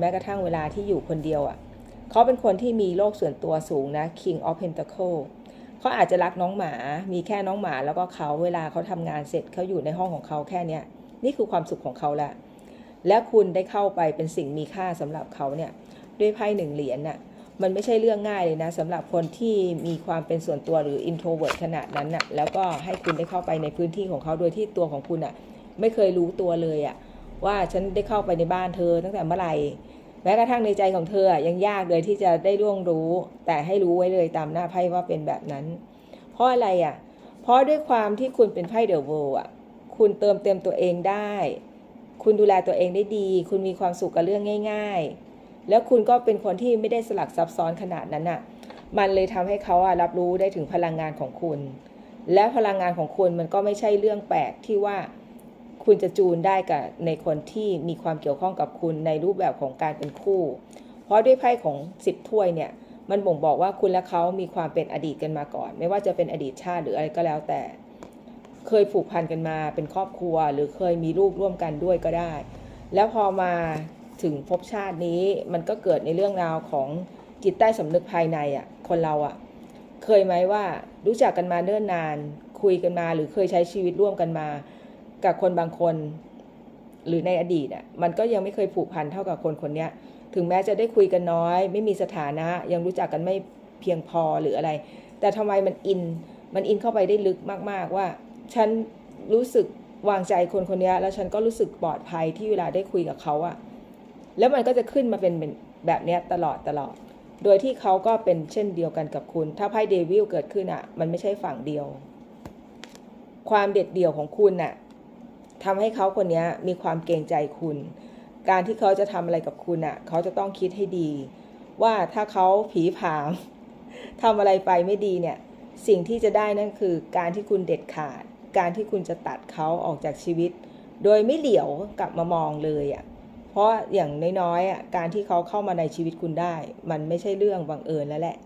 แม้กระทั่งเวลาที่อยู่คนเดียวอะ่ะเขาเป็นคนที่มีโลกส่วนตัวสูงนะ King of Pentacle เขาอาจจะรักน้องหมา มีแค่น้องหมา แล้วก็เขาเวลาเขาทำงานเสร็จเขาอยู่ในห้องของเขาแค่นี้นี่คือความสุขของเขาละ และคุณได้เข้าไปเป็นสิ่งมีค่าสำหรับเขาเนี่ย ด้วยไพ่หนึ่งเหรียญน่ะ มันไม่ใช่เรื่องง่ายเลยนะสำหรับคนที่มีความเป็นส่วนตัวหรือ introvert ขนาดนั้นน่ะ แล้วก็ให้คุณได้เข้าไปในพื้นที่ของเขาโดยที่ตัวของคุณอะ ไม่เคยรู้ตัวเลยอะ ว่าฉันได้เข้าไปในบ้านเธอตั้งแต่เมื่อไหร่แม้กระทั่งในใจของเธอยังยากเลยที่จะได้ร่วงรู้ แต่ให้รู้ไว้เลยตามหน้าไพ่ว่าเป็นแบบนั้น เพราะอะไรอะ เพราะด้วยความที่คุณเป็นไพ่เดอะเวิลด์อะ คุณเติมเต็มตัวเองได้ คุณดูแลตัวเองได้ดี คุณมีความสุขกับเรื่องง่าย ๆ แล้วคุณก็เป็นคนที่ไม่ได้สลักซับซ้อนขนาดนั้นอะ มันเลยทำให้เขาอะรับรู้ได้ถึงพลังงานของคุณ และพลังงานของคุณมันก็ไม่ใช่เรื่องแปลกที่ว่า คุณจะจูนได้กับในคนที่มีความเกี่ยวข้องกับคุณในรูปแบบของการเป็นคู่ เพราะด้วยไพ่ของสิบถ้วยเนี่ย มันบ่งบอกว่าคุณและเขามีความเป็นอดีตกันมาก่อน ไม่ว่าจะเป็นอดีตชาติหรืออะไรก็แล้วแต่ เคยผูกพันกันมาเป็นครอบครัว หรือเคยมีลูกร่วมกันด้วยก็ได้ แล้วพอมาถึงภพชาตินี้มันก็เกิดในเรื่องราวของจิตใต้สำนึกภายในอะ่ะคนเราอะ่ะเคยไหมว่ารู้จักกันมาเนิ่นนาน คุยกันมาหรือเคยใช้ชีวิตร่วมกันมา กับคนบางคน หรือในอดีตอะมันก็ยังไม่เคยผูกพันเท่ากับคนคนนี้ถึงแม้จะได้คุยกันน้อย ไม่มีสถานะ ยังรู้จักกันไม่เพียงพอหรืออะไร แต่ทำไมมันอินมันอินเข้าไปได้ลึกมาก ๆ ว่า ฉันรู้สึกวางใจคนคนนี้แล้วฉันก็รู้สึกปลอดภัยที่เวลาได้คุยกับเขาอะแล้วมันก็จะขึ้นมาเป็นแบบนี้ตลอดตลอด โดยที่เขาก็เป็นเช่นเดียวกันกับคุณ ถ้าไพ่เดวิลเกิดขึ้นอะมันไม่ใช่ฝั่งเดียว ความเด็ดเดี่ยวของคุณน่ะ ทำให้เขาคนนี้มีความเกรงใจคุณ การที่เขาจะทำอะไรกับคุณอะ เขาจะต้องคิดให้ดี ว่าถ้าเขาผีผามทำอะไรไปไม่ดีเนี่ย สิ่งที่จะได้นั่นคือ การที่คุณเด็ดขาด การที่คุณจะตัดเขาออกจากชีวิต โดยไม่เหลียวกลับมามองเลยอะเพราะอย่างน้อยๆอะการที่เขาเข้ามาในชีวิตคุณได้ มันไม่ใช่เรื่องบังเอิญแล้วแหละ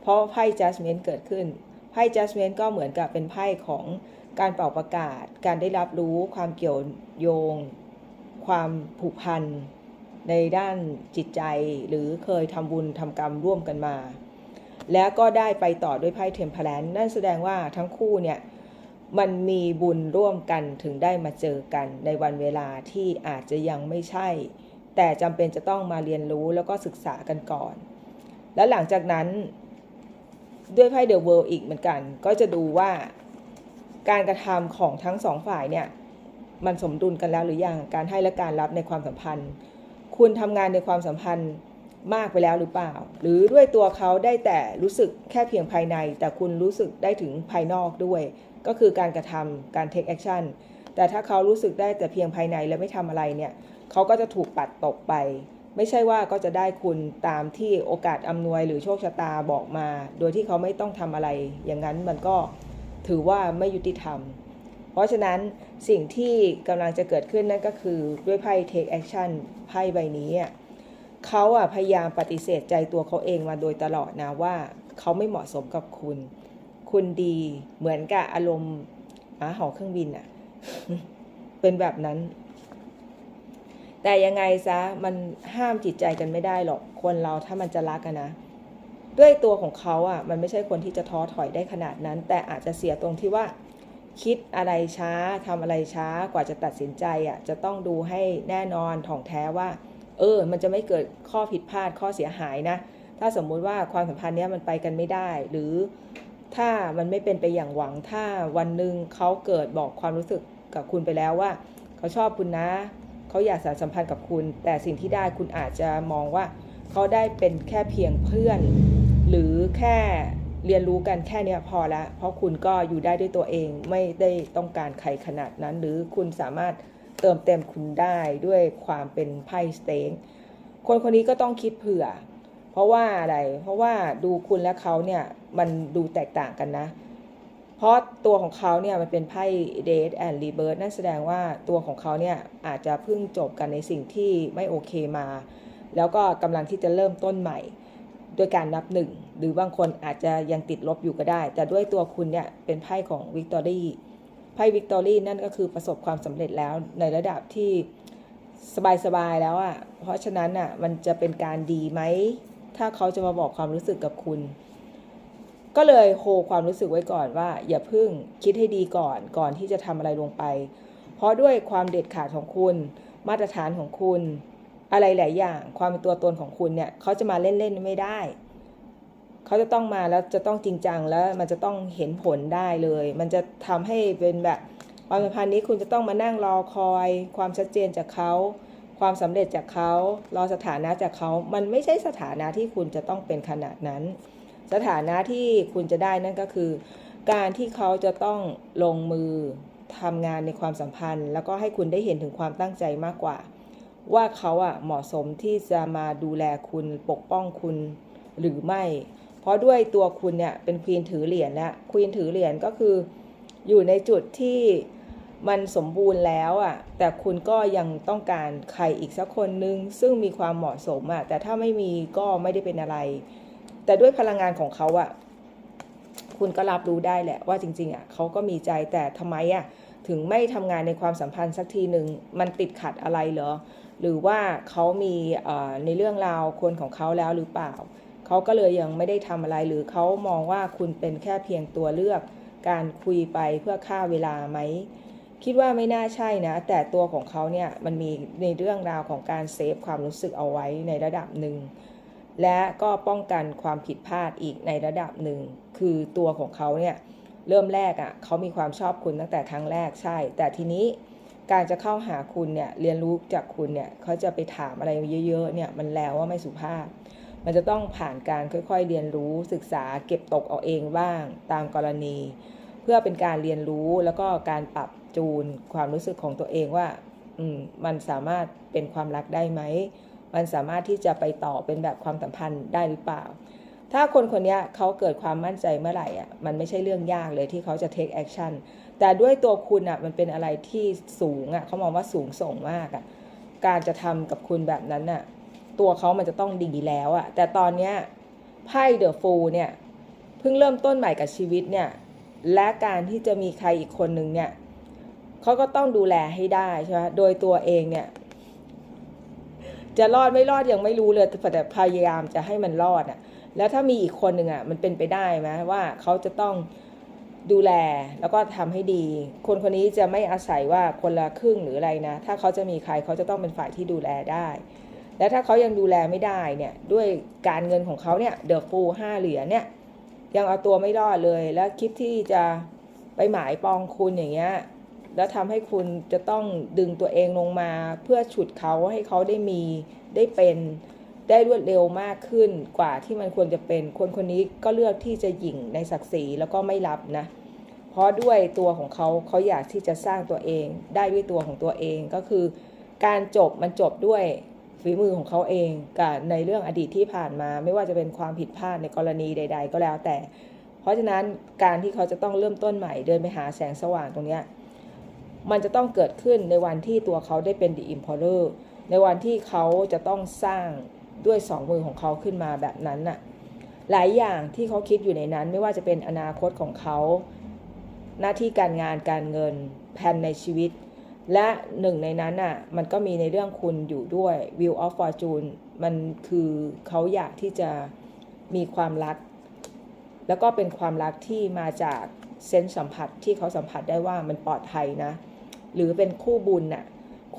เพราะไพ่ judgment เกิดขึ้นไพ่ judgment ก็เหมือนกับเป็นไพ่ของ การเป่าประกาศ การได้รับรู้ความเกี่ยวโยง ความผูกพันในด้านจิตใจหรือเคยทำบุญทำกรรมร่วมกันมา แล้วก็ได้ไปต่อด้วยไพ่เทมเพลนนั่นแสดงว่าทั้งคู่เนี่ยมันมีบุญร่วมกันถึงได้มาเจอกันในวันเวลาที่อาจจะยังไม่ใช่ แต่จำเป็นจะต้องมาเรียนรู้แล้วก็ศึกษากันก่อน แล้วหลังจากนั้นด้วยไพ่เดอะเวิลด์อีกเหมือนกัน ก็จะดูว่า การกระทำของทั้งสองฝ่ายเนี่ยมันสมดุลกันแล้วหรือยังการให้และการรับในความสัมพันธ์ คุณทำงานในความสัมพันธ์มากไปแล้วหรือเปล่า หรือด้วยตัวเขาได้แต่รู้สึกแค่เพียงภายใน แต่คุณรู้สึกได้ถึงภายนอกด้วย ก็คือการกระทำการ take action แต่ถ้าเขารู้สึกได้แต่เพียงภายในและไม่ทำอะไรเนี่ยเขาก็จะถูกปัดตกไป ไม่ใช่ว่าก็จะได้คุณตามที่โอกาสอำนวยหรือโชคชะตาบอกมา โดยที่เขาไม่ต้องทำอะไร อย่างนั้นมันก็ ถือว่าไม่ยุติธรรม เพราะฉะนั้นสิ่งที่กำลังจะเกิดขึ้นนั่นก็คือด้วยไพ่ take action ไพ่ใบนี้เขาอะพยายามปฏิเสธใจตัวเขาเองมาโดยตลอดนะว่าเขาไม่เหมาะสมกับคุณ คุณดีเหมือนกับอารมณ์หมาหอเครื่องบินอะ เป็นแบบนั้น แต่ยังไงซะมันห้ามจิตใจกันไม่ได้หรอกคนเราถ้ามันจะรักกันนะ ด้วยตัวของเขาอะมันไม่ใช่คนที่จะท้อถอยได้ขนาดนั้น แต่อาจจะเสียตรงที่ว่า คิดอะไรช้าทำอะไรช้ากว่าจะตัดสินใจอะจะต้องดูให้แน่นอนถ่องแท้ว่า เออ มันจะไม่เกิดข้อผิดพลาดข้อเสียหายนะ ถ้าสมมุติว่าความสัมพันธ์เนี้ยมันไปกันไม่ได้ หรือถ้ามันไม่เป็นไปอย่างหวังถ้าวันหนึ่งเขาเกิดบอกความรู้สึกกับคุณไปแล้วว่า เขาชอบคุณนะ เขาอยากสานสัมพันธ์กับคุณ แต่สิ่งที่ได้คุณอาจจะมองว่า เขาได้เป็นแค่เพียงเพื่อน หรือแค่เรียนรู้กันแค่นี้พอละ เพราะคุณก็อยู่ได้ด้วยตัวเองไม่ได้ต้องการใครขนาดนั้น หรือคุณสามารถเติมเต็มคุณได้ด้วยความเป็นไพ่สเต็งคนคนนี้ก็ต้องคิดเผื่อ เพราะว่าอะไร เพราะว่าดูคุณและเขาเนี่ยมันดูแตกต่างกันนะ เพราะตัวของเขาเนี่ยมันเป็นไพ่เดทแอนด์รีเบิร์ดนั่นแสดงว่าตัวของเขาเนี่ยอาจจะเพิ่งจบกันในสิ่งที่ไม่โอเคมา แล้วก็กำลังที่จะเริ่มต้นใหม่ ด้วยการนับหนึ่งหรือบางคนอาจจะยังติดลบอยู่ก็ได้ แต่ด้วยตัวคุณเนี่ยเป็นไพ่ของวิกตอรี่ไพ่วิกตอรี่นั่นก็คือประสบความสำเร็จแล้วในระดับที่สบายๆแล้วอะ่ะเพราะฉะนั้นอะมันจะเป็นการดีไหม ถ้าเขาจะมาบอกความรู้สึกกับคุณ ก็เลยโฮความรู้สึกไว้ก่อนว่า อย่าเพึ่งคิดให้ดีก่อนก่อนที่จะทำอะไรลงไป เพราะด้วยความเด็ดขาดของคุณ มาตรฐานของคุณ อะไรหลายอย่างความเป็นตัวตนของคุณเนี่ยเขาจะมาเล่นๆไม่ได้ เขาจะต้องมาแล้วจะต้องจริงจังแล้วมันจะต้องเห็นผลได้เลย มันจะทำให้เป็นแบบความสัมพันธ์นี้คุณจะต้องมานั่งรอคอย ความชัดเจนจากเขา ความสำเร็จจากเขา รอสถานะจากเขา มันไม่ใช่สถานะที่คุณจะต้องเป็นขนาดนั้น สถานะที่คุณจะได้นั่นก็คือ การที่เขาจะต้องลงมือทำงานในความสัมพันธ์ แล้วก็ให้คุณได้เห็นถึงความตั้งใจมากกว่า ว่าเขาอะเหมาะสมที่จะมาดูแลคุณปกป้องคุณหรือไม่ เพราะด้วยตัวคุณเนี่ยเป็นควีนถือเหรียญแล้วควีนถือเหรียญก็คือ อยู่ในจุดที่มันสมบูรณ์แล้วอะ่ะ แต่คุณก็ยังต้องการใครอีกสักคนนึง ซึ่งมีความเหมาะสมอะ่ะ แต่ถ้าไม่มีก็ไม่ได้เป็นอะไร แต่ด้วยพลังงานของเขาอะ่ะ คุณก็รับรู้ได้แหละว่าจริง ๆอะ่ะเขาก็มีใจแต่ทำไมอะ่ะ ถึงไม่ทำงานในความสัมพันธ์สักทีหนึ่งมันติดขัดอะไรเหรอ หรือว่าเขามีในเรื่องราวคนของเขาแล้วหรือเปล่า เขาก็เลยยังไม่ได้ทำอะไรหรือเขามองว่าคุณเป็นแค่เพียงตัวเลือก การคุยไปเพื่อฆ่าเวลาไหม คิดว่าไม่น่าใช่นะ แต่ตัวของเขาเนี่ยมันมีในเรื่องราวของการเซฟความรู้สึกเอาไว้ในระดับหนึ่งและก็ป้องกันความผิดพลาดอีกในระดับหนึ่ง คือตัวของเขาเนี่ยเริ่มแรกอะ่ะเขามีความชอบคุณตั้งแต่ครั้งแรกใช่ แต่ทีนี้ การจะเข้าหาคุณเนี่ยเรียนรู้จากคุณเนี่ยเขาจะไปถามอะไรเยอะๆเนี่ยมันแล้วว่าไม่สุภาพ มันจะต้องผ่านการค่อยๆเรียนรู้ศึกษาเก็บตกเอาเองบ้างตามกรณี เพื่อเป็นการเรียนรู้แล้วก็การปรับจูนความรู้สึกของตัวเองว่าอืมมันสามารถเป็นความรักได้ไหมมันสามารถที่จะไปต่อเป็นแบบความสัมพันธ์ได้หรือเปล่า ถ้าคนคนนี้เขาเกิดความมั่นใจเมื่อไหร่อะมันไม่ใช่เรื่องยากเลยที่เขาจะ take action แต่ด้วยตัวคุณอะมันเป็นอะไรที่สูงอะเขามองว่าสูงส่งมากอะการจะทำกับคุณแบบนั้นอะตัวเขามันจะต้องดีแล้วอะแต่ตอนเนี้ยไพ่เดอะฟูลเนี่ยเพิ่งเริ่มต้นใหม่กับชีวิตเนี่ยและการที่จะมีใครอีกคนหนึ่งเนี่ยเขาก็ต้องดูแลให้ได้ใช่ไหมโดยตัวเองเนี่ยจะรอดไม่รอดยังไม่รู้เลยแต่พยายามจะให้มันรอดอะแล้วถ้ามีอีกคนหนึ่งอะมันเป็นไปได้ไหมว่าเขาจะต้อง ดูแลแล้วก็ทำให้ดี คนคนนี้จะไม่อาศัยว่าคนละครึ่งหรืออะไรนะ ถ้าเขาจะมีใครเขาจะต้องเป็นฝ่ายที่ดูแลได้ และถ้าเขายังดูแลไม่ได้เนี่ยด้วยการเงินของเขาเนี่ยเดอะฟูห้าเหรียญเนี่ยยังเอาตัวไม่รอดเลย แล้วคิดที่จะไปหมายปองคุณอย่างเงี้ยแล้วทำให้คุณจะต้องดึงตัวเองลงมาเพื่อฉุดเขาให้เขาได้มีได้เป็น ได้รวดเร็วมากขึ้นกว่าที่มันควรจะเป็น คนคนนี้ก็เลือกที่จะหยิ่งในศักดิ์ศรีแล้วก็ไม่รับนะ เพราะด้วยตัวของเขาเขาอยากที่จะสร้างตัวเอง ได้ด้วยตัวของตัวเองก็คือ การจบมันจบด้วยฝีมือของเขาเองกับในเรื่องอดีตที่ผ่านมา ไม่ว่าจะเป็นความผิดพลาดในกรณีใด ๆ ก็แล้วแต่ เพราะฉะนั้นการที่เขาจะต้องเริ่มต้นใหม่เดินไปหาแสงสว่างตรงนี้มันจะต้องเกิดขึ้นในวันที่ตัวเขาได้เป็น The Emperor ในวันที่เขาจะต้องสร้าง ด้วยสองมือของเขาขึ้นมาแบบนั้นน่ะหลายอย่างที่เขาคิดอยู่ในนั้นไม่ว่าจะเป็นอนาคตของเขา หน้าที่การงานการเงินแผนในชีวิต และหนึ่งในนั้นน่ะมันก็มีในเรื่องคุณอยู่ด้วย View of Fortune มันคือเขาอยากที่จะมีความรัก แล้วก็เป็นความรักที่มาจากเซนส์สัมผัสที่เขาสัมผัสได้ว่ามันปลอดภัยนะ หรือเป็นคู่บุญน่ะ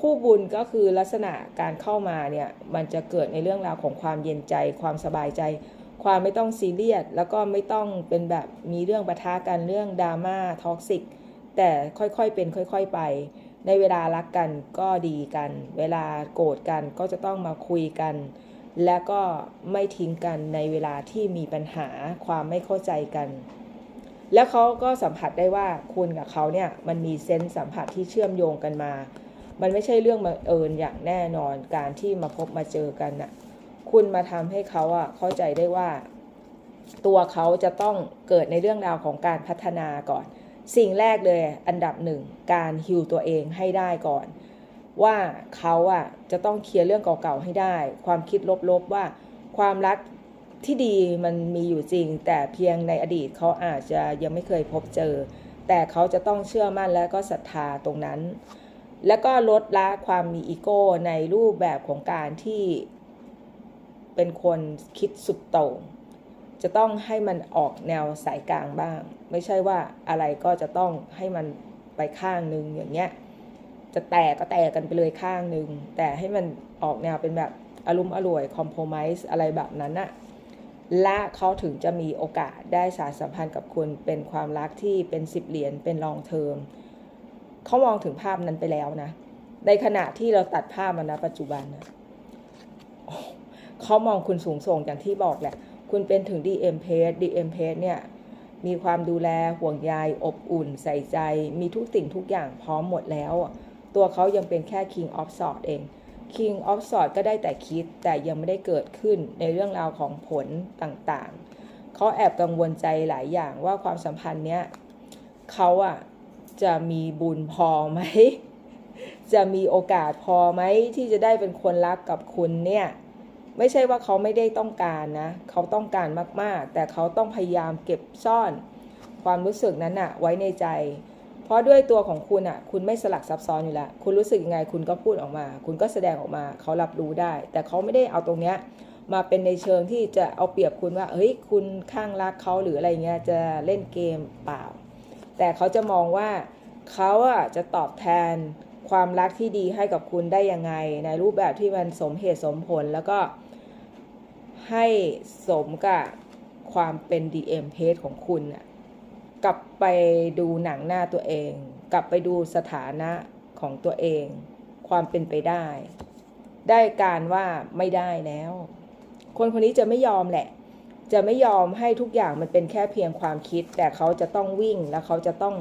คู่บุญก็คือลักษณะการเข้ามาเนี่ยมันจะเกิดในเรื่องราวของความเย็นใจ ความสบายใจ ความไม่ต้องซีเรียสแล้วก็ไม่ต้องเป็นแบบมีเรื่องปะทะกันเรื่องดราม่าท็อกซิกแต่ค่อยๆเป็นค่อย ๆไป ในเวลารักกันก็ดีกัน เวลาโกรธกันก็จะต้องมาคุยกัน และก็ไม่ทิ้งกันในเวลาที่มีปัญหาความไม่เข้าใจกัน แล้วเขาก็สัมผัสได้ว่าคุณกับเขาเนี่ยมันมีเซนส์สัมผัสที่เชื่อมโยงกันมา มันไม่ใช่เรื่องมาเอิญอย่างแน่นอนการที่มาพบมาเจอกันน่ะ คุณมาทำให้เขาอะเข้าใจได้ว่า ตัวเขาจะต้องเกิดในเรื่องราวของการพัฒนาก่อน สิ่งแรกเลยอันดับหนึ่งการฮิวตัวเองให้ได้ก่อน ว่าเขาอะจะต้องเคลียร์เรื่องเก่าๆให้ได้ ความคิดลบๆว่าความรักที่ดีมันมีอยู่จริง แต่เพียงในอดีตเขาอาจจะยังไม่เคยพบเจอ แต่เขาจะต้องเชื่อมั่นและก็ศรัทธาตรงนั้น แล้วก็ลดละความมีอีโก้ในรูปแบบของการที่เป็นคนคิดสุดโต่งจะต้องให้มันออกแนวสายกลางบ้าง ไม่ใช่ว่าอะไรก็จะต้องให้มันไปข้างนึงอย่างเงี้ยจะแตกก็แตกกันไปเลยข้างหนึ่งแต่ให้มันออกแนวเป็นแบบอารมณ์อร่วยคอมโพมไ s e อะไรแบบนั้นอะและเขาถึงจะมีโอกาสได้สารสัมพันธ์กับคุณเป็นความรักที่เป็นสิบเหรียญเป็นลองเทอม เขามองถึงภาพนั้นไปแล้วนะ ในขณะที่เราตัดภาพมานะปัจจุบันนะเขามองคุณสูงส่งอย่างที่บอกแหละ คุณเป็นถึง DM p a g e DM p a g e เนี่ย มีความดูแลห่วงใยอบอุ่น ใส่ใจ มีทุกสิ่งทุกอย่างพร้อมหมดแล้ว ตัวเขายังเป็นแค่ King of Swords เอง King of Swords ก็ได้แต่คิดแต่ยังไม่ได้เกิดขึ้นในเรื่องราวของผลต่างๆ เขาแอบกังวลใจหลายอย่างว่าความสัมพันธ์เนี้ยเขาอะ จะมีบุญพอไหม จะมีโอกาสพอไหมที่จะได้เป็นคนรักกับคุณเนี่ย ไม่ใช่ว่าเขาไม่ได้ต้องการนะ เขาต้องการมากๆ แต่เขาต้องพยายามเก็บซ่อน ความรู้สึกนั้นอะไว้ในใจ เพราะด้วยตัวของคุณอะคุณไม่สลักซับซ้อนอยู่แล้ว คุณรู้สึกยังไงคุณก็พูดออกมา คุณก็แสดงออกมา เขารับรู้ได้ แต่เขาไม่ได้เอาตรงเนี้ยมาเป็นในเชิงที่จะเอาเปรียบคุณว่า เฮ้ย คุณข้างรักเขาหรืออะไรเงี้ย จะเล่นเกมเปล่า แต่เขาจะมองว่าเขาอะจะตอบแทนความรักที่ดีให้กับคุณได้ยังไง ในรูปแบบที่มันสมเหตุสมผลแล้วก็ให้สมกับความเป็น DM p a g e ของคุณน่ะกลับไปดูหนังหน้าตัวเอง กลับไปดูสถานะของตัวเอง ความเป็นไปได้ ได้การว่าไม่ได้แล้ว คนคนนี้จะไม่ยอมแหละ จะไม่ยอมให้ทุกอย่างมันเป็นแค่เพียงความคิด แต่เขาจะต้องวิ่งแล้วเขาจะต้อง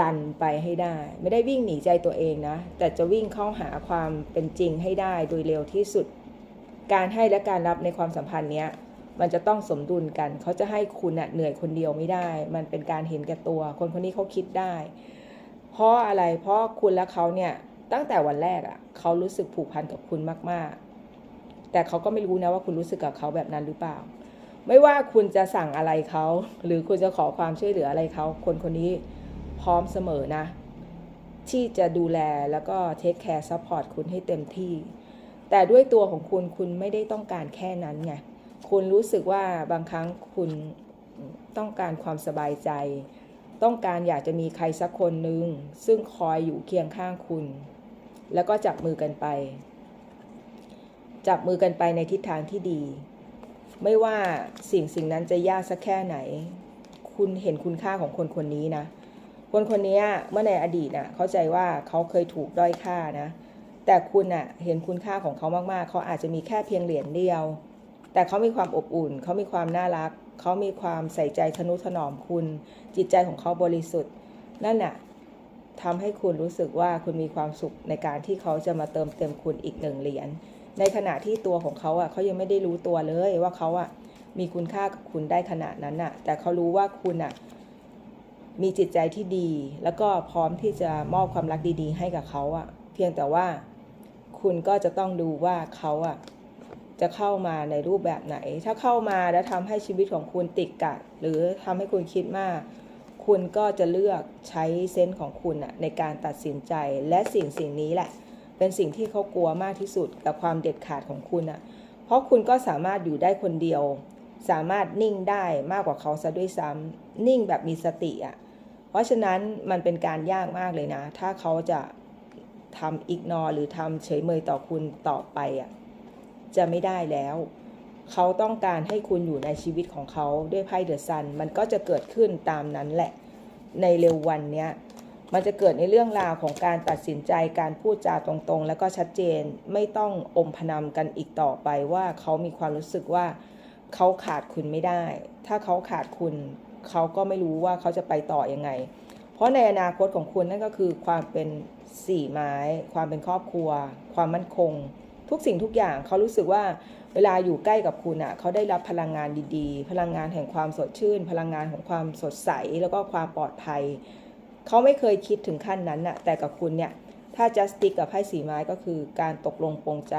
รันไปให้ได้ ไม่ได้วิ่งหนีใจตัวเองนะ แต่จะวิ่งเข้าหาความเป็นจริงให้ได้โดยเร็วที่สุด การให้และการรับในความสัมพันธ์เนี้ยมันจะต้องสมดุลกัน เขาจะให้คุณอะเหนื่อยคนเดียวไม่ได้ มันเป็นการเห็นแก่ตัว คนคนนี้เขาคิดได้ เพราะอะไร เพราะคุณและเขาเนี่ย ตั้งแต่วันแรกอะเขารู้สึกผูกพันกับคุณมาก ๆ แต่เขาก็ไม่รู้นะว่าคุณรู้สึกกับเขาแบบนั้นหรือเปล่า ไม่ว่าคุณจะสั่งอะไรเขา หรือคุณจะขอความช่วยเหลืออะไรเขา คนคนนี้พร้อมเสมอนะ ที่จะดูแลแล้วก็เทคแคร์ซัพพอร์ตคุณให้เต็มที่ แต่ด้วยตัวของคุณคุณไม่ได้ต้องการแค่นั้นไง คุณรู้สึกว่าบางครั้งคุณต้องการความสบายใจ ต้องการอยากจะมีใครสักคนหนึ่งซึ่งคอยอยู่เคียงข้างคุณ แล้วก็จับมือกันไป จับมือกันไปในทิศทางที่ดี ไม่ว่าสิ่งสิ่งนั้นจะยากสักแค่ไหน คุณเห็นคุณค่าของคนคนนี้นะ คนคนนี้เมื่อในอดีตน่ะเข้าใจว่าเขาเคยถูกด้อยค่านะ แต่คุณน่ะเห็นคุณค่าของเขามากๆ เขาอาจจะมีแค่เพียงเหรียญเดียว แต่เขามีความอบอุ่น เขามีความน่ารัก เขามีความใส่ใจทนุถนอมคุณ จิตใจของเขาบริสุทธิ์ นั่นน่ะทำให้คุณรู้สึกว่าคุณมีความสุขในการที่เขาจะมาเติมเต็มคุณอีกหนึ่งเหรียญ ในขณะที่ตัวของเขาอะเขายังไม่ได้รู้ตัวเลยว่าเขาอะมีคุณค่ากับคุณได้ขนาดนั้นน่ะ แต่เขารู้ว่าคุณอะมีจิตใจที่ดี แล้วก็พร้อมที่จะมอบความรักดีๆ ให้กับเขาอะ เพียงแต่ว่าคุณก็จะต้องดูว่าเขาอะจะเข้ามาในรูปแบบไหน ถ้าเข้ามาแล้วทำให้ชีวิตของคุณติดกัด หรือทำให้คุณคิดมาก คุณก็จะเลือกใช้เซนส์ของคุณอะในการตัดสินใจ และสิ่งสิ่งนี้แหละ เป็นสิ่งที่เขากลัวมากที่สุดกับความเด็ดขาดของคุณอะเพราะคุณก็สามารถอยู่ได้คนเดียว สามารถนิ่งได้มากกว่าเขาซะด้วยซ้ำนิ่งแบบมีสติอะเพราะฉะนั้นมันเป็นการยากมากเลยนะ ถ้าเขาจะทำอิกนอหรือทำเฉยเมยต่อคุณต่อไปอะจะไม่ได้แล้ว เขาต้องการให้คุณอยู่ในชีวิตของเขาด้วยไพ่เดอะซัน มันก็จะเกิดขึ้นตามนั้นแหละ ในเร็ววันเนี้ย มันจะเกิดในเรื่องราวของการตัดสินใจการพูดจาตรงๆ แล้วก็ชัดเจนไม่ต้องอมพนำกันอีกต่อไปว่าเขามีความรู้สึกว่าเขาขาดคุณไม่ได้ ถ้าเขาขาดคุณ เขาก็ไม่รู้ว่าเขาจะไปต่อยังไง เพราะในอนาคตของคุณนั่นก็คือความเป็นสี่ไม้ ความเป็นครอบครัว ความมั่นคง ทุกสิ่งทุกอย่างเขารู้สึกว่าเวลาอยู่ใกล้กับคุณอะเขาได้รับพลังงานดีๆ พลังงานแห่งความสดชื่น พลังงานของความสดใสแล้วก็ความปลอดภัย เขาไม่เคยคิดถึงขั้นนั้นน่ะ แต่กับคุณเนี่ย ถ้าจะสติกกับไพ่สีไม้ก็คือการตกลงปรงใจ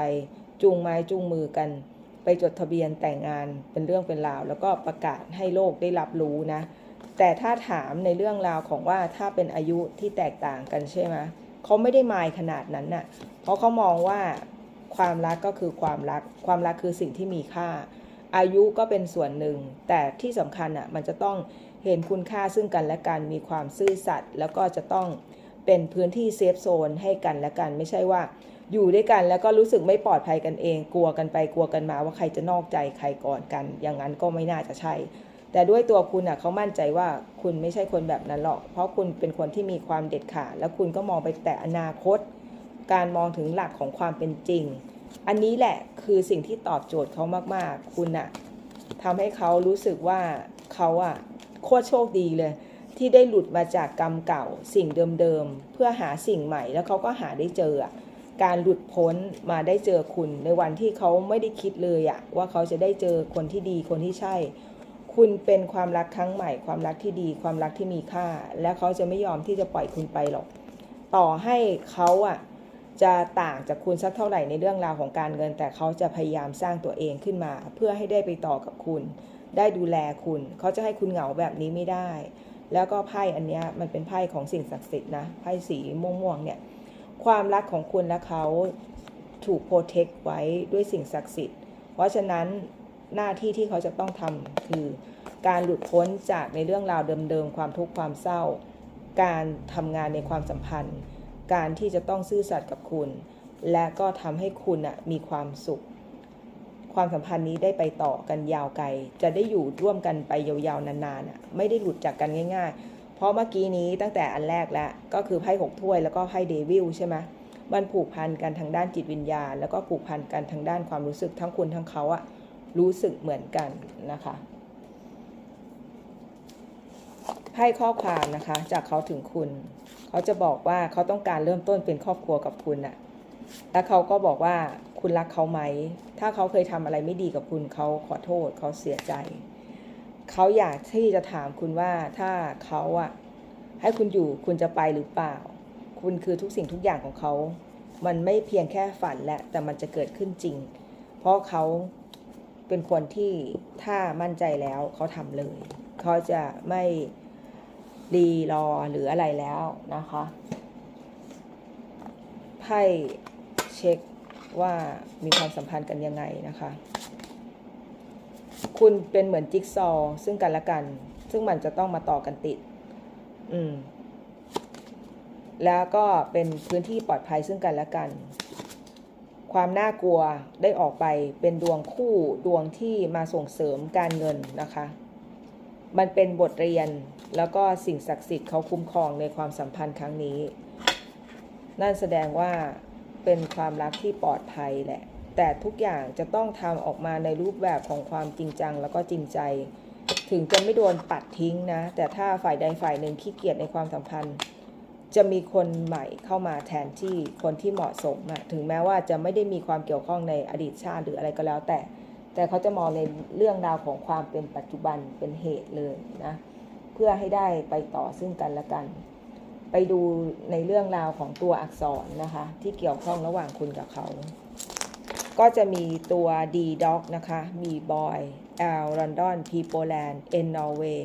จูงไม้จูงมือกัน ไปจดทะเบียนแต่งงานเป็นเรื่องเป็นราว แล้วก็ประกาศให้โลกได้รับรู้นะ แต่ถ้าถามในเรื่องราวของว่าถ้าเป็นอายุที่แตกต่างกันใช่ไหมเขาไม่ได้มายขนาดนั้นน่ะ เพราะเขามองว่าความรักก็คือความรัก ความรักคือสิ่งที่มีค่า อายุก็เป็นส่วนหนึ่ง แต่ที่สำคัญอะมันจะต้อง เห็นคุณค่าซึ่งกันและกันมีความซื่อสัตย์แล้วก็จะต้องเป็นพื้นที่เซฟโซนให้กันและกัน ไม่ใช่ว่า อยู่ด้วยกันแล้วก็รู้สึกไม่ปลอดภัยกันเอง กลัวกันไปกลัวกันมาว่าใครจะนอกใจใครก่อนกัน อย่างนั้นก็ไม่น่าจะใช่ แต่ด้วยตัวคุณอะเขามั่นใจว่าคุณไม่ใช่คนแบบนั้นหรอก เพราะคุณเป็นคนที่มีความเด็ดขาดแล้วคุณก็มองไปแต่อนาคต การมองถึงหลักของความเป็นจริง อันนี้แหละคือสิ่งที่ตอบโจทย์เขามากๆ คุณอะทำให้เขารู้สึกว่าเขาอะ โคตรโชคดีเลย ที่ได้หลุดมาจากกรรมเก่าสิ่งเดิมๆ เพื่อหาสิ่งใหม่แล้วเขาก็หาได้เจอการหลุดพ้นมาได้เจอคุณในวันที่เขาไม่ได้คิดเลยอะว่าเขาจะได้เจอคนที่ดีคนที่ใช่ คุณเป็นความรักครั้งใหม่ ความรักที่ดี ความรักที่มีค่า และเขาจะไม่ยอมที่จะปล่อยคุณไปหรอก ต่อให้เขาอะจะต่างจากคุณสักเท่าไหร่ในเรื่องราวของการเงิน แต่เขาจะพยายามสร้างตัวเองขึ้นมา เพื่อให้ได้ไปต่อกับคุณ ได้ดูแลคุณ เขาจะให้คุณเหงาแบบนี้ไม่ได้ แล้วก็ไพ่อันนี้มันเป็นไพ่ของสิ่งศักดิ์สิทธิ์นะ ไพ่สีม่วงๆเนี่ย ความรักของคุณและเขาถูกโปรเทคไว้ด้วยสิ่งศักดิ์สิทธิ์ เพราะฉะนั้นหน้าที่ที่เขาจะต้องทำคือ การหลุดพ้นจากในเรื่องราวเดิมๆ ความทุกข์ความเศร้า การทำงานในความสัมพันธ์ การที่จะต้องซื่อสัตย์กับคุณ และก็ทำให้คุณอะมีความสุข ความสัมพันธ์นี้ได้ไปต่อกันยาวไกล จะได้อยู่ร่วมกันไปยาวๆนานๆอะไม่ได้หลุดจากกันง่ายๆ เพราะเมื่อกี้นี้ตั้งแต่อันแรกแล้วก็คือไพ่หกถ้วยแล้วก็ไพ่เดวิลใช่ไหมมันผูกพันกันทางด้านจิตวิญญาณ แล้วก็ผูกพันกันทางด้านความรู้สึกทั้งคุณทั้งเขาอะรู้สึกเหมือนกันนะคะไพ่ข้อความนะคะ จากเขาถึงคุณ เขาจะบอกว่าเขาต้องการเริ่มต้นเป็นครอบครัวกับคุณน่ะแล้วเขาก็บอกว่า คุณรักเขาไหม ถ้าเขาเคยทำอะไรไม่ดีกับคุณเขาขอโทษเขาเสียใจ เขาอยากที่จะถามคุณว่าถ้าเขาอะให้คุณอยู่คุณจะไปหรือเปล่า คุณคือทุกสิ่งทุกอย่างของเขา มันไม่เพียงแค่ฝันและ แต่มันจะเกิดขึ้นจริง เพราะเขาเป็นคนที่ถ้ามั่นใจแล้วเขาทำเลย เขาจะไม่รีรอหรืออะไรแล้วนะคะไพ่เช็ค ว่ามีความสัมพันธ์กันยังไงนะคะ คุณเป็นเหมือนจิ๊กซอว์ซึ่งกันและกัน ซึ่งมันจะต้องมาต่อกันติด อืม แล้วก็เป็นพื้นที่ปลอดภัยซึ่งกันและกัน ความน่ากลัวได้ออกไปเป็นดวงคู่ดวงที่มาส่งเสริมการเงินนะคะ มันเป็นบทเรียนแล้วก็สิ่งศักดิ์สิทธิ์เขาคุ้มครองในความสัมพันธ์ครั้งนี้ นั่นแสดงว่า เป็นความรักที่ปลอดภัยแหละ แต่ทุกอย่างจะต้องทำออกมาในรูปแบบของความจริงจังแล้วก็จริงใจ ถึงจะไม่โดนปัดทิ้งนะ แต่ถ้าฝ่ายใดฝ่ายหนึ่งขี้เกียจในความสัมพันธ์ จะมีคนใหม่เข้ามาแทนที่คนที่เหมาะสมอะถึงแม้ว่าจะไม่ได้มีความเกี่ยวข้องในอดีตชาติหรืออะไรก็แล้วแต่ แต่เขาจะมองในเรื่องราวของความเป็นปัจจุบันเป็นเหตุเลยนะ เพื่อให้ได้ไปต่อซึ่งกันและกัน ไปดูในเรื่องราวของตัวอักษรนะคะ ที่เกี่ยวข้องระหว่างคุณกับเขา ก็จะมีตัว D Dog นะคะ มี Boy L London P Poland N Norway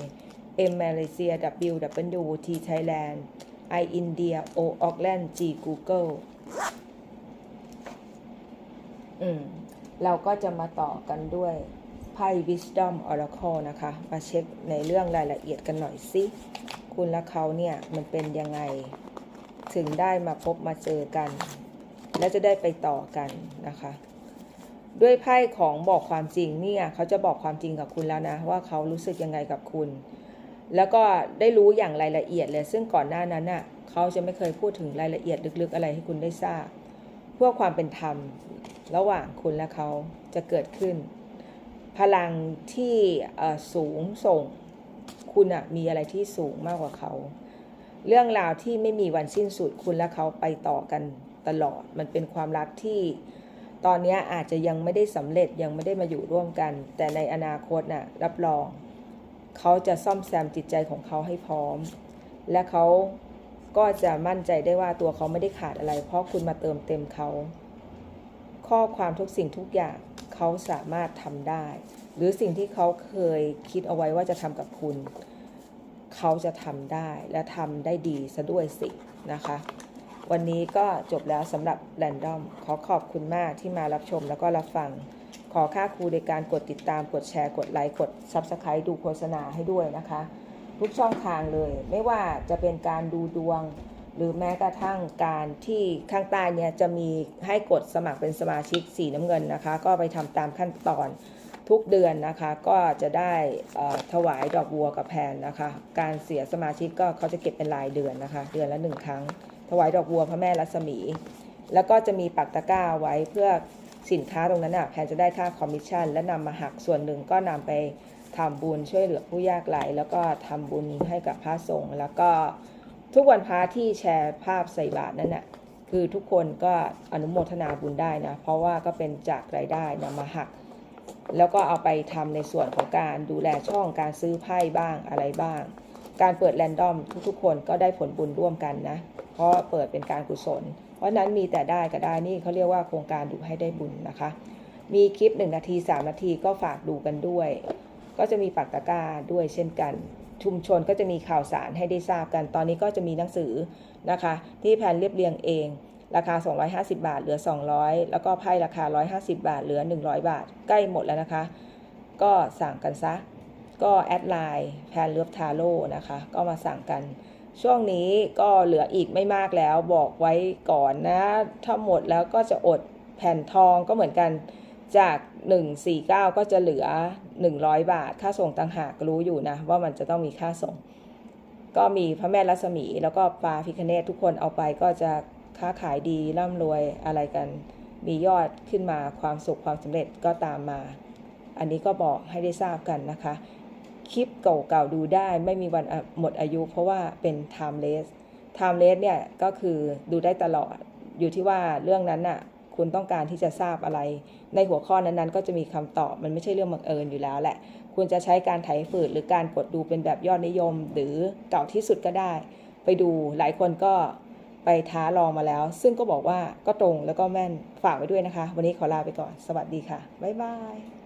M Malaysia W W T Thailand I India O Auckland G Google อืมเราก็จะมาต่อกันด้วยไพ่ Wisdom Oracle นะคะ มาเช็คในเรื่องรายละเอียดกันหน่อยสิ คุณและเขาเนี่ยมันเป็นยังไง ถึงได้มาพบมาเจอกัน และจะได้ไปต่อกันนะคะ ด้วยไพ่ของบอกความจริงเนี่ยเขาจะบอกความจริงกับคุณแล้วนะว่าเขารู้สึกยังไงกับคุณ แล้วก็ได้รู้อย่างรายละเอียดเลย ซึ่งก่อนหน้านั้นน่ะเขาจะไม่เคยพูดถึงรายละเอียดลึกๆ อะไรให้คุณได้ทราบเพื่อความเป็นธรรมระหว่างคุณและเขาจะเกิดขึ้น พลังที่สูงส่ง คุณอะมีอะไรที่สูงมากกว่าเขา เรื่องราวที่ไม่มีวันสิ้นสุดคุณและเขาไปต่อกันตลอด มันเป็นความรักที่ตอนนี้อาจจะยังไม่ได้สำเร็จยังไม่ได้มาอยู่ร่วมกัน แต่ในอนาคตน่ะรับรอง เขาจะซ่อมแซมจิตใจของเขาให้พร้อม และเขาก็จะมั่นใจได้ว่าตัวเขาไม่ได้ขาดอะไร เพราะคุณมาเติมเต็มเขา ข้อความทุกสิ่งทุกอย่างเขาสามารถทำได้ หรือสิ่งที่เขาเคยคิดเอาไว้ว่าจะทำกับคุณ เขาจะทำได้และทำได้ดีซะด้วยสินะคะ วันนี้ก็จบแล้วสำหรับแรนดอมขอขอบคุณมากที่มารับชมแล้วก็รับฟัง ขอค่าครูในการกดติดตามกดแชร์กดไลค์กด Subscribe ดูโฆษณาให้ด้วยนะคะ ทุกช่องทางเลย ไม่ว่าจะเป็นการดูดวงหรือแม้กระทั่งการที่ข้างใต้เนี่ยจะมีให้กดสมัครเป็นสมาชิกสีน้ำเงินนะคะ ก็ไปทำตามขั้นตอน ทุกเดือนนะคะก็จะได้ถวายดอกบัวกับแพนนะคะ การเสียสมาชิกก็เขาจะเก็บเป็นรายเดือนนะคะ เดือนละหนึ่งครั้ง ถวายดอกบัวพระแม่รัศมี แล้วก็จะมีปักตะกร้าไว้เพื่อสินค้าตรงนั้นอะแพนจะได้ค่าคอมมิชชั่น และนำมาหักส่วนหนึ่งก็นำไปทำบุญช่วยเหลือผู้ยากไร้แล้วก็ทำบุญให้กับพระสงฆ์แล้วก็ทุกวันพระที่แชร์ภาพใส่บาตรนั้นน่ะคือทุกคนก็อนุโมทนาบุญได้นะ เพราะว่าก็เป็นจากรายได้นำมาหัก แล้วก็เอาไปทำในส่วนของการดูแลช่องการซื้อไพ่บ้างอะไรบ้าง การเปิดแรนดอมทุกๆ คนก็ได้ผลบุญร่วมกันนะ เพราะเปิดเป็นการกุศล เพราะนั้นมีแต่ได้ก็ได้นี่เขาเรียกว่าโครงการดูให้ได้บุญนะคะ มีคลิป 1 นาที 3 นาทีก็ฝากดูกันด้วย ก็จะมีปักตะกาด้วยเช่นกันชุมชนก็จะมีข่าวสารให้ได้ทราบกัน ตอนนี้ก็จะมีหนังสือนะคะ ที่แผนเรียบเรียงเอง ราคา 250 บาท เหลือ 200 แล้วก็ไพ่ราคา 150 บาท เหลือ 100 บาท ใกล้หมดแล้วนะคะ ก็สั่งกันซะ ก็แอดไลน์แพนเลือบทาโร่นะคะ ก็มาสั่งกัน ช่วงนี้ก็เหลืออีกไม่มากแล้ว บอกไว้ก่อนนะ ถ้าหมดแล้วก็จะอดแผ่นทองก็เหมือนกัน จาก 149 ก็จะเหลือ 100 บาท ค่าส่งต่างหากรู้อยู่นะ ว่ามันจะต้องมีค่าส่ง ก็มีพระแม่รัศมี แล้วก็ปลาพิคเนตทุกคนเอาไปก็จะ ค้าขายดีร่ำรวยอะไรกัน มียอดขึ้นมาความสุขความสำเร็จก็ตามมา อันนี้ก็บอกให้ได้ทราบกันนะคะ คลิปเก่าๆดูได้ไม่มีวันหมดอายุ เพราะว่าเป็น timeless timeless เนี่ยก็คือดูได้ตลอดอยู่ที่ว่าเรื่องนั้นน่ะคุณต้องการที่จะทราบอะไร ในหัวข้อนั้นๆ ก็จะมีคำตอบ มันไม่ใช่เรื่องบังเอิญอยู่แล้วแหละ คุณจะใช้การไถฝืดหรือการกดดูเป็นแบบยอดนิยม หรือเก่าที่สุดก็ได้ ไปดูหลายคนก็ ไปท้าลองมาแล้ว ซึ่งก็บอกว่าก็ตรงแล้วก็แม่นฝากไว้ด้วยนะคะ วันนี้ขอลาไปก่อน สวัสดีค่ะ บ๊ายบาย